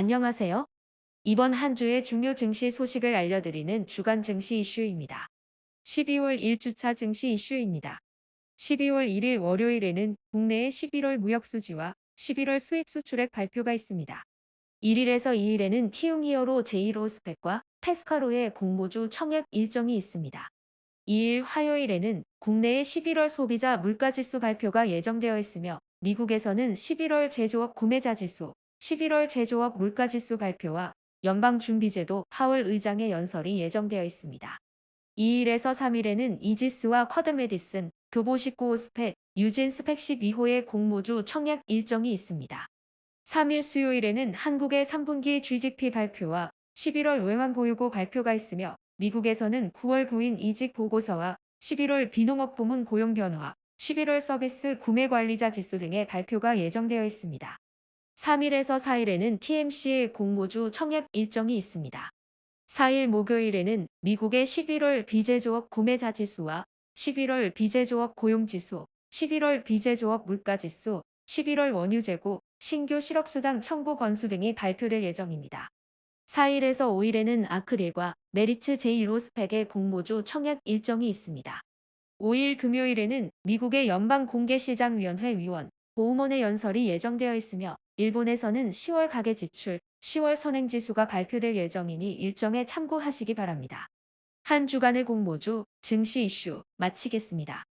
안녕하세요. 이번 한 주의 중요 증시 소식을 알려드리는 주간 증시 이슈입니다. 12월 1주차 증시 이슈입니다. 12월 1일 월요일에는 국내의 11월 무역수지와 11월 수입 수출액 발표가 있습니다. 1일에서 2일에는 티움히어로 제이로스펙과 페스카로의 공모주 청약 일정이 있습니다. 2일 화요일에는 국내의 11월 소비자 물가지수 발표가 예정되어 있으며 미국에서는 11월 제조업 구매자 지수, 11월 제조업 물가지수 발표와 연방준비제도 파월 의장의 연설이 예정되어 있습니다. 2일에서 3일에는 이지스와 쿼드 메디슨, 교보식구 스펙, 유진 스펙 12호의 공모주 청약 일정이 있습니다. 3일 수요일에는 한국의 3분기 GDP 발표와 11월 외환 보유고 발표가 있으며 미국에서는 9월 부인 이직 보고서와 11월 비농업 부문 고용 변화, 11월 서비스 구매 관리자 지수 등의 발표가 예정되어 있습니다. 3일에서 4일에는 TMC의 공모주 청약 일정이 있습니다. 4일 목요일에는 미국의 11월 비제조업 구매자 지수와 11월 비제조업 고용지수, 11월 비제조업 물가지수, 11월 원유 재고, 신규 실업수당 청구 건수 등이 발표될 예정입니다. 4일에서 5일에는 아크릴과 메리츠 제이로스펙의 공모주 청약 일정이 있습니다. 5일 금요일에는 미국의 연방공개시장위원회 위원 보우먼의 연설이 예정되어 있으며 일본에서는 10월 가계 지출, 10월 선행지수가 발표될 예정이니 일정에 참고하시기 바랍니다. 한 주간의 공모주, 증시 이슈 마치겠습니다.